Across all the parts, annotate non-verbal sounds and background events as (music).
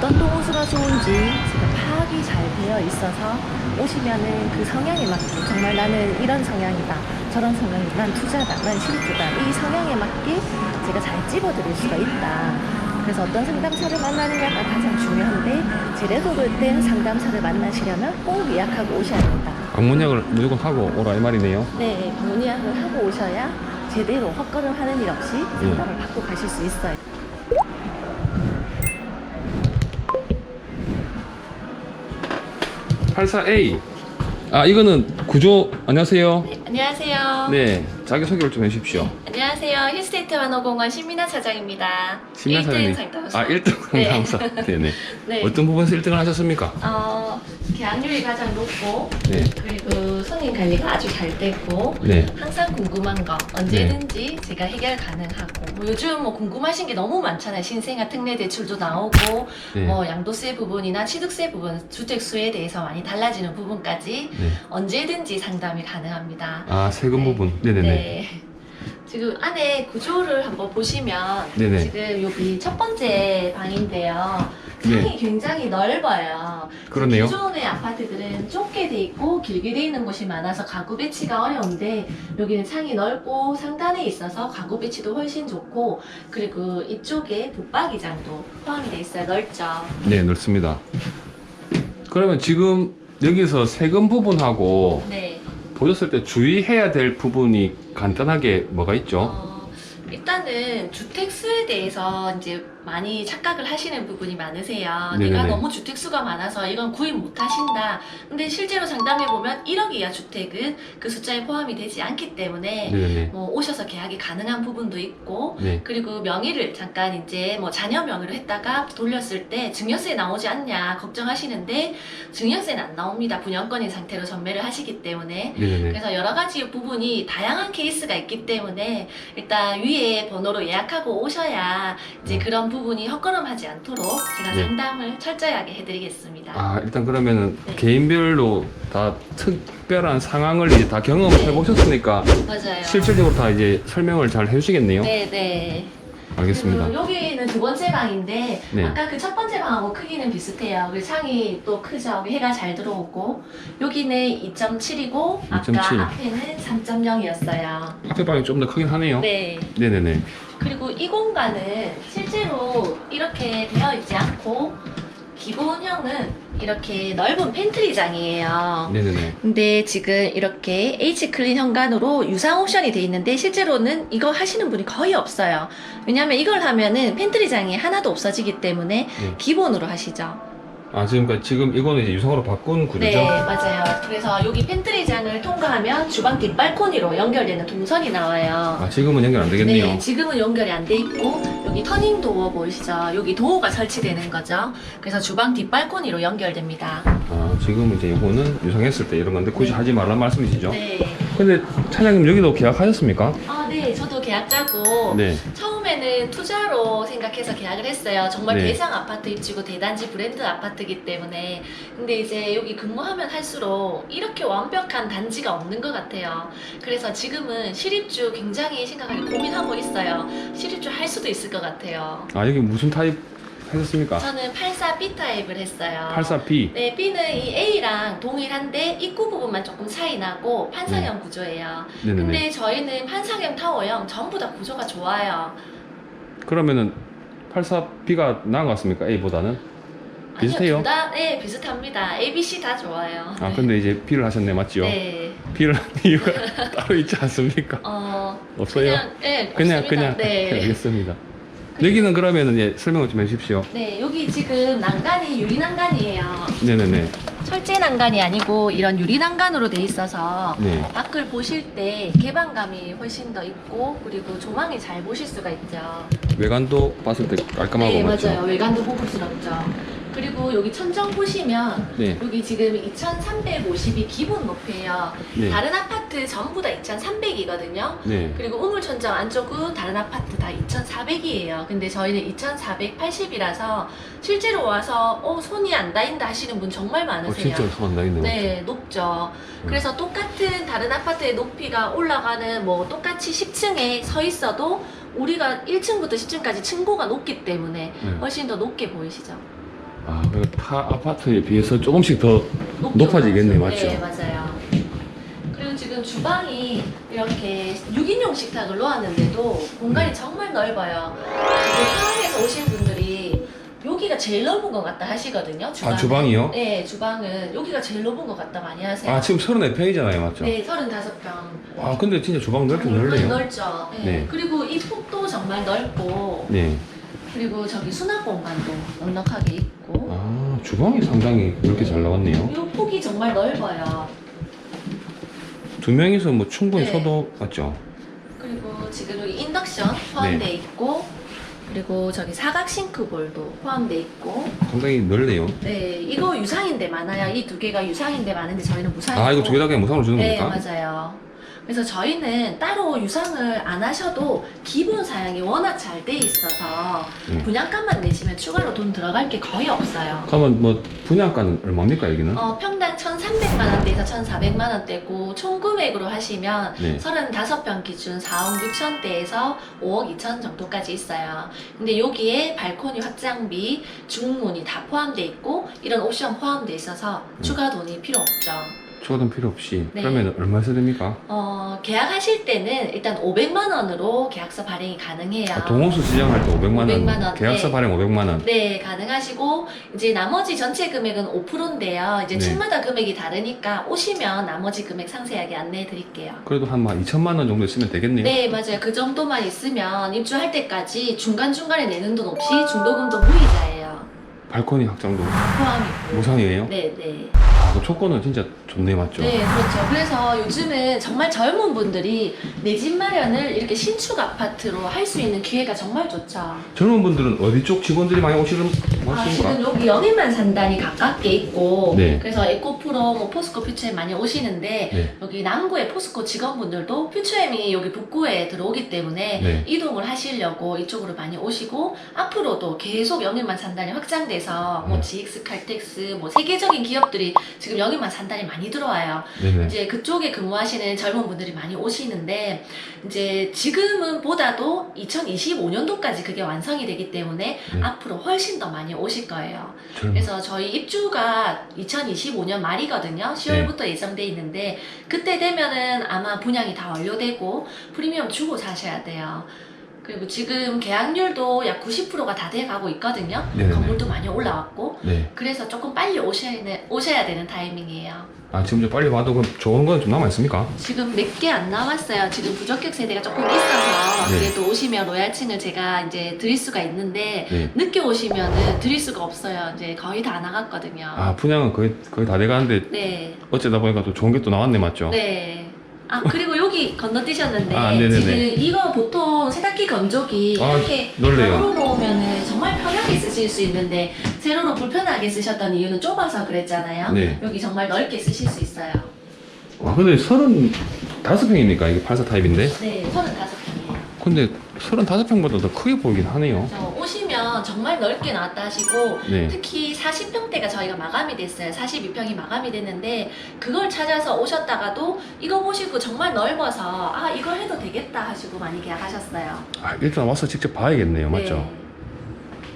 제가 파악이 잘 되어 있어서 오시면은 그 성향에 맞게 정말 나는 이런 성향이다. 저런 성향이다. 난 투자다. 난 실주다. 이 성향에 맞게 제가 잘 찝어드릴 수가 있다. 그래서 어떤 상담사를 만나느냐가 가장 중요한데 제대로 된 상담사를 만나시려면 꼭 예약하고 오셔야 된다. 방문약을 무조건 하고 오라 이 말이네요. 네, 문의학을 하고 오셔야 제대로 헛걸음 하는 일 없이 상담을 받고 가실 수 있어요. 팔사 a 아 이거는 구조 안녕하세요. 안녕하세요. 네 자기 소개를 좀 해 주십시오. 안녕하세요. 힐스테이트 만호공원 신민아 차장입니다. 신나 1등 사장님. 상담사. 아 1등 네. 상담사. 네 네. (laughs) 네. 어떤 부분에서 1등을 하셨습니까? 어, 계약률이 가장 높고 네. 그리고 손님 관리가 아주 잘 됐고 네. 항상 궁금한 거 언제든지 제가 해결 가능하고 뭐 요즘 뭐 궁금하신 게 너무 많잖아요. 신생아 특례 대출도 나오고 네. 뭐 양도세 부분이나 취득세 부분, 주택 수에 대해서 많이 달라지는 부분까지 네. 언제든지 상담이 가능합니다. 아 세금 네. 부분. 네네네. 네. 지금 안에 구조를 한번 보시면 네네. 지금 여기 첫 번째 방인데요. 네. 창이 굉장히 넓어요. 그렇네요. 기존의 아파트들은 좁게 돼 있고 길게 돼 있는 곳이 많아서 가구 배치가 어려운데 여기는 창이 넓고 상단에 있어서 가구 배치도 훨씬 좋고 그리고 이쪽에 붙박이장도 포함이 돼 있어요. 넓죠. 네 넓습니다. 그러면 지금 여기서 세금 부분하고 네. 보셨을 때 주의해야 될 부분이 간단하게 뭐가 있죠? 어, 일단은 주택 수에 대해서 이제 많이 착각을 하시는 부분이 많으세요. 네네네. 내가 너무 주택 수가 많아서 이건 구입 못 하신다. 근데 실제로 상담해 보면 1억 이하 주택은 그 숫자에 포함이 되지 않기 때문에 네네네. 뭐 오셔서 계약이 가능한 부분도 있고 네. 그리고 명의를 잠깐 이제 뭐 자녀 명의로 했다가 돌렸을 때 증여세 나오지 않냐 걱정하시는데 증여세는 안 나옵니다. 분양권인 상태로 전매를 하시기 때문에 네네네. 그래서 여러 가지 부분이 다양한 케이스가 있기 때문에 일단 위에 번호로 예약하고 오셔야 이제 음. 그런 부분 이 헛걸음하지 않도록 제가 네. 상담을 철저하게 해드리겠습니다. 아 일단 그러면은 네. 개인별로 다 특별한 상황을 이제 다 경험해 네. 보셨으니까 맞아요. 실질적으로 다 이제 설명을 잘 해주시겠네요. 네네. 알겠습니다. 여기는 두 번째 방인데 네. 아까 그 첫 번째 방하고 크기는 비슷해요. 그리고 창이 또 크죠. 여기 해가 잘 들어오고 여기는 2.7이고 아까 2.7. 앞에는 3.0이었어요. 앞에 방이 좀 더 크긴 하네요. 네. 네네네. 그리고 이 공간은 실제로 이렇게 되어 있지 않고 기본형은 이렇게 넓은 팬트리장이에요. 네네네. 근데 지금 이렇게 H 클린 현관으로 유상 옵션이 돼 있는데 실제로는 이거 하시는 분이 거의 없어요. 왜냐하면 이걸 하면은 팬트리장이 하나도 없어지기 때문에 네. 기본으로 하시죠. 아 지금까지 지금 이거는 이제 유성으로 바꾼 구조죠? 네, 맞아요. 그래서 여기 팬트리장을 통과하면 주방 뒷 발코니로 연결되는 동선이 나와요. 아 지금은 연결 안 되겠네요. 네, 지금은 연결이 안 돼 있고 여기 터닝 도어 보이시죠? 여기 도어가 설치되는 거죠. 그래서 주방 뒷 발코니로 연결됩니다. 아 지금 이제 이거는 유성했을 때 이런 건데 굳이 네. 하지 말란 말씀이시죠? 네. 근데 차장님 여기도 계약하셨습니까? 아, 계약자고 네. 처음에는 투자로 생각해서 계약을 했어요. 정말 네. 대상 아파트 입지고 대단지 브랜드 아파트이기 때문에. 근데 이제 여기 근무하면 할수록 이렇게 완벽한 단지가 없는 것 같아요. 그래서 지금은 실입주 굉장히 심각하게 고민하고 있어요. 실입주 할 수도 있을 것 같아요. 아 여기 무슨 타입 하셨습니까? 저는 84B 타입을 했어요. 84P. 네, B는 이 A랑 동일한데 입구 부분만 조금 차이 나고 판상형 구조예요. 네. 네네네. 근데 저희는 판상형 타워형 전부 다 구조가 좋아요. 그러면은 84B가 나은 것 같습니까? A보다는? 비슷해요? 아니요, 둘다 네, 비슷합니다. A, B, C 다 좋아요. 아 근데 이제 B를 하셨네 맞죠? 네. B를 한 이유가 (laughs) 따로 있지 않습니까? 어, 없어요? 그냥, 네, 그냥 없습니다. 그냥 네. (laughs) 알겠습니다. 여기는 그러면은 예, 설명을 좀 해주십시오. 네, 여기 지금 난간이 유리 난간이에요. 네네네. 철제 난간이 아니고 이런 유리 난간으로 돼 있어서 네. 밖을 보실 때 개방감이 훨씬 더 있고 그리고 조망이 잘 보실 수가 있죠. 외관도 봤을 때 깔끔하고 네, 맞죠? 맞아요. 외관도 고급스럽죠. 그리고 여기 천정 보시면 네. 여기 지금 2,350이 기본 높이에요. 네. 다른 아파트 전부 다 2,300이거든요. 네. 그리고 우물 천정 안쪽은 다른 아파트 다 2,400이에요. 근데 저희는 2,480이라서 실제로 와서 어 손이 안 닿인다 하시는 분 정말 어, 많으세요. 진짜 손안 나겠네요. 네, 높죠. 음. 그래서 똑같은 다른 아파트의 높이가 올라가는 뭐 똑같이 10층에 서 있어도 우리가 1층부터 10층까지 층고가 높기 때문에 네. 훨씬 더 높게 보이시죠? 아, 타 아파트에 비해서 조금씩 더 높아지겠네, 맞죠? 네, 맞아요. 그리고 지금 주방이 이렇게 6인용 식탁을 놓았는데도 공간이 정말 넓어요. 포항에서 오신 분들이 여기가 제일 넓은 것 같다 하시거든요. 주방. 아, 주방이요? 네, 주방은 여기가 제일 넓은 것 같다 많이 하세요. 아, 지금 34평이잖아요, 맞죠? 네, 35평. 아, 근데 진짜 주방 넓긴 넓네요. 넓죠. 네. 네. 그리고 이 폭도 정말 넓고 네. 그리고 저기 수납 공간도 넉넉하게 있고 아, 주방이 상당히 넓게 잘 나왔네요. 이 폭이 정말 넓어요. 두 명이서 뭐 충분히 네. 써도 맞죠? 그리고 지금 여기 인덕션 포함되어 네. 있고 그리고 저기 사각 싱크볼도 포함되어 있고 상당히 넓네요. 네 이거 유상인데 많아요. 이 두 개가 유상인데 많은데 저희는 무상이고 아, 이거 두 개 다 그냥 무상으로 주는 네 겁니까? 맞아요. 그래서 저희는 따로 유상을 안 하셔도 기본 사양이 워낙 잘 돼 있어서 네. 분양가만 내시면 추가로 돈 들어갈 게 거의 없어요. 그러면 뭐 분양가는 얼마입니까, 여기는? 어, 평당 1,300만 원대에서 1,400만 원대고 총 금액으로 하시면 네. 35평 기준 4억 6천대에서 5억 2천 정도까지 있어요. 근데 여기에 발코니 확장비, 중문이 다 포함되어 있고 이런 옵션 포함되어 있어서 네. 추가 돈이 필요 없죠. 추가돈 필요 없이. 네. 그러면 얼마 써야 됩니까? 어, 계약하실 때는 일단 500만 원으로 계약서 발행이 가능해요. 아, 동호수 지정할 때 500만 원, 500만 원, 계약서 네. 발행 500만 원. 네, 가능하시고 이제 나머지 전체 금액은 5%인데요. 이제 네. 층마다 금액이 다르니까 오시면 나머지 금액 상세하게 안내해 드릴게요. 그래도 한 2천만 원 정도 쓰면 되겠네요. 네, 맞아요. 그 정도만 있으면 입주할 때까지 중간중간에 내는 돈 없이 중도금도 무이자예요. 발코니 확장도 포함이고. 무상이에요? 네, 네. 아, 그 조건은 진짜 좋네, 맞죠? 네, 그렇죠. 그래서 요즘은 정말 젊은 분들이 내 집 마련을 이렇게 신축 아파트로 할 수 있는 기회가 정말 좋죠. 젊은 분들은 어디 쪽 직원들이 많이 오시는, 아? 지금 여기 영일만 산단이 가깝게 있고 네. 그래서 에코프로, 뭐 포스코 퓨처엠 많이 오시는데 네. 여기 남구의 포스코 직원분들도 퓨처엠이 여기 북구에 들어오기 때문에 네. 이동을 하시려고 이쪽으로 많이 오시고 앞으로도 계속 영일만 산단이 확장돼서 뭐 네. GX 칼텍스 뭐 세계적인 기업들이 지금 영일만 산단이 많이 들어와요. 네네. 이제 그쪽에 근무하시는 젊은 분들이 많이 오시는데 이제 지금은 보다도 2025년도까지 그게 완성이 되기 때문에 네. 앞으로 훨씬 더 많이 오실 거예요. 젊은. 그래서 저희 입주가 2025년 말이거든요. 10월부터 예정돼 있는데 그때 되면은 아마 분양이 다 완료되고 프리미엄 주고 사셔야 돼요. 그리고 지금 계약률도 약 90%가 다 돼가고 있거든요. 네네네. 건물도 많이 올라왔고 네. 그래서 조금 빨리 오셔야, 되는- 오셔야 되는 타이밍이에요. 아, 지금 좀 빨리 봐도 그럼 좋은 건 좀 남아 있습니까? 지금 몇 개안 남았어요. 지금 부적격 세대가 조금 있어서 네. 그래도 오시면 로얄층을 제가 이제 드릴 수가 있는데 네. 늦게 오시면은 드릴 수가 없어요. 이제 거의 다 나갔거든요. 아, 분양은 거의, 거의 다 돼가는데 네. 어쩌다 보니까 또 좋은 게 또 나왔네, 맞죠? 네. 아 그리고 여기 건너뛰셨는데 아, 네네네. 지금 이거 보통 세탁기 건조기 아, 이렇게 놀래요. 가로로 놓으면은 정말 편하게 쓰실 수 있는데 세로로 불편하게 쓰셨던 이유는 좁아서 그랬잖아요. 네. 여기 정말 넓게 쓰실 수 있어요. 와, 근데 35평입니까? 이게 84 타입인데? 네, 35평이에요. 근데 35평보다 더 크게 보이긴 하네요. 오시면 정말 넓게 나왔다 하시고 네. 특히 40평대가 저희가 마감이 됐어요. 42평이 마감이 됐는데 그걸 찾아서 오셨다가도 이거 보시고 정말 넓어서 아 이거 해도 되겠다 하시고 많이 계약하셨어요. 아, 일단 와서 직접 봐야겠네요, 맞죠? 네.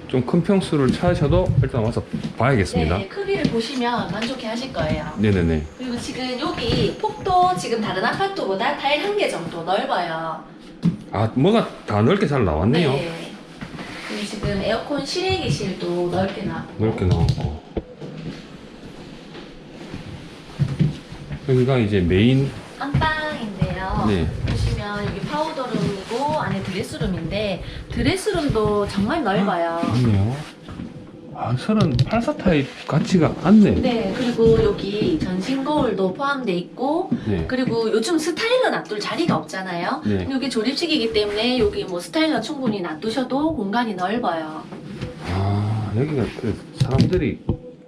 좀 큰 평수를 찾으셔도 일단 와서 봐야겠습니다. 네, 크기를 보시면 만족해 하실 거예요. 네네네. 그리고 지금 여기 폭도 지금 다른 아파트보다 타일 한 개 정도 넓어요. 아, 뭐가 다 넓게 잘 나왔네요. 네. 그리고 지금 에어컨 실외기실도 넓게 나왔고 넓게 나왔고. 여기가 이제 메인, 안방인데요. 네. 보시면 여기 파우더룸이고 안에 드레스룸인데 드레스룸도 정말 넓어요. 맞네요. 아, 38사 타입 같지가 않네. 네, 그리고 여기 전신 거울도 포함돼 있고 네. 그리고 요즘 스타일러 놔둘 자리가 없잖아요. 네. 여기 조립식이기 때문에 여기 뭐 스타일러 충분히 놔두셔도 공간이 넓어요. 아, 여기가 그 사람들이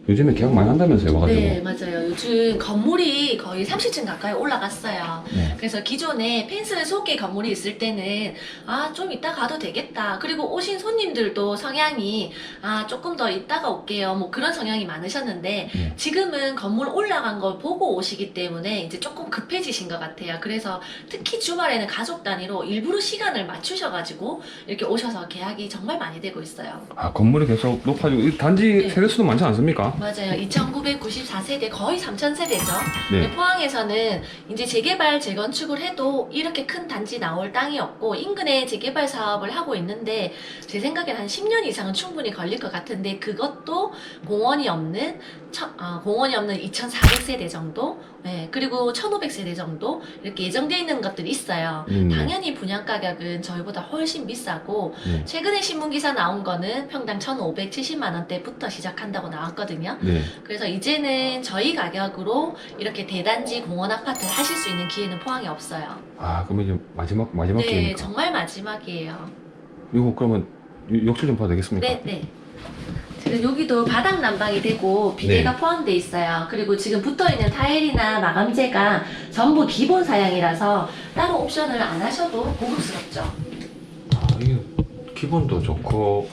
요즘에 계약 많이 한다면서요, 와가지고. 네, 맞아요. 요즘 건물이 거의 30층 가까이 올라갔어요. 네. 그래서 기존에 펜스 속에 건물이 있을 때는 아, 좀 이따 가도 되겠다. 그리고 오신 손님들도 성향이 아, 조금 더 이따가 올게요. 뭐 그런 성향이 많으셨는데 네. 지금은 건물 올라간 걸 보고 오시기 때문에 이제 조금 급해지신 것 같아요. 그래서 특히 주말에는 가족 단위로 일부러 시간을 맞추셔가지고 이렇게 오셔서 계약이 정말 많이 되고 있어요. 아 건물이 계속 높아지고 이 단지 네. 세대수도 많지 않습니까? 맞아요. 2994세대 거의 3000세대죠. 네. 포항에서는 이제 재개발 재건축을 해도 이렇게 큰 단지 나올 땅이 없고 인근에 재개발 사업을 하고 있는데 제 생각엔 한 10년 이상은 충분히 걸릴 것 같은데 그것도 공원이 없는 천- 아, 공원이 없는 2,400세대 정도, 네, 그리고 1,500세대 정도 이렇게 예정돼 있는 것들이 있어요. 음, 네. 당연히 분양 가격은 저희보다 훨씬 비싸고 네. 최근에 신문 기사 나온 거는 평당 1,570만 원대부터 시작한다고 나왔거든요. 네. 그래서 이제는 저희 가격으로 이렇게 대단지 공원 아파트 하실 수 있는 기회는 포항에 없어요. 아 그러면 이제 마지막 마지막 네, 기회니까. 정말 마지막이에요. 이거 그러면 요- 욕실 좀 봐도 되겠습니까? 네, 네. 여기도 바닥 난방이 되고 비대가 네. 포함돼 있어요. 그리고 지금 붙어 있는 타일이나 마감재가 전부 기본 사양이라서 따로 옵션을 안 하셔도 고급스럽죠. 아 이게 기본도 좋고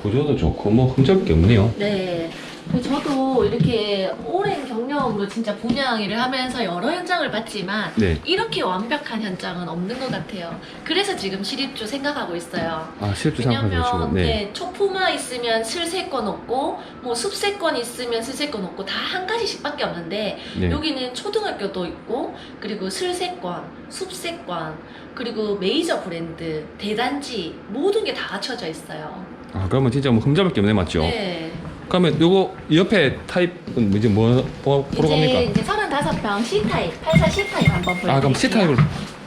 구조도 좋고 뭐 흠잡을 게 없네요. 네. 그 저도 이렇게 오랜 경력으로 진짜 분양 일을 하면서 여러 현장을 봤지만 네. 이렇게 완벽한 현장은 없는 것 같아요. 그래서 지금 실입주 생각하고 있어요. 아 실제 생각하고 지금 네. 네, 초품화 있으면 슬세권 없고 뭐 숲세권 있으면 슬세권 없고 다 한 가지씩밖에 없는데 네. 여기는 초등학교도 있고 그리고 슬세권, 숲세권 그리고 메이저 브랜드, 대단지 모든 게 다 갖춰져 있어요. 아 그러면 진짜 뭐 흠잡을 게 없네 맞죠? 네. 그러면 요거 옆에 타입은 이제 뭐, 뭐 보러 갑니까? 이제 35평 C타입, 84 C타입 한번 보여드릴게요. 아 그럼 C 타입을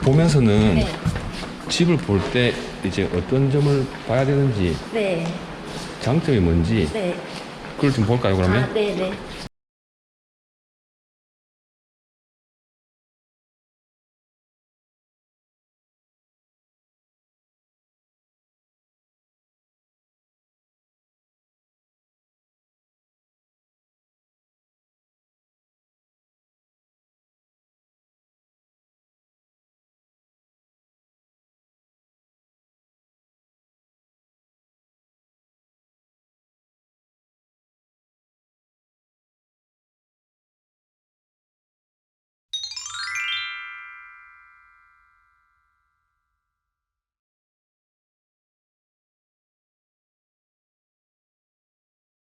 보면서는 네. 집을 볼 때 이제 어떤 점을 봐야 되는지 네. 장점이 뭔지 네. 그걸 좀 볼까요 그러면? 아, 네, 네.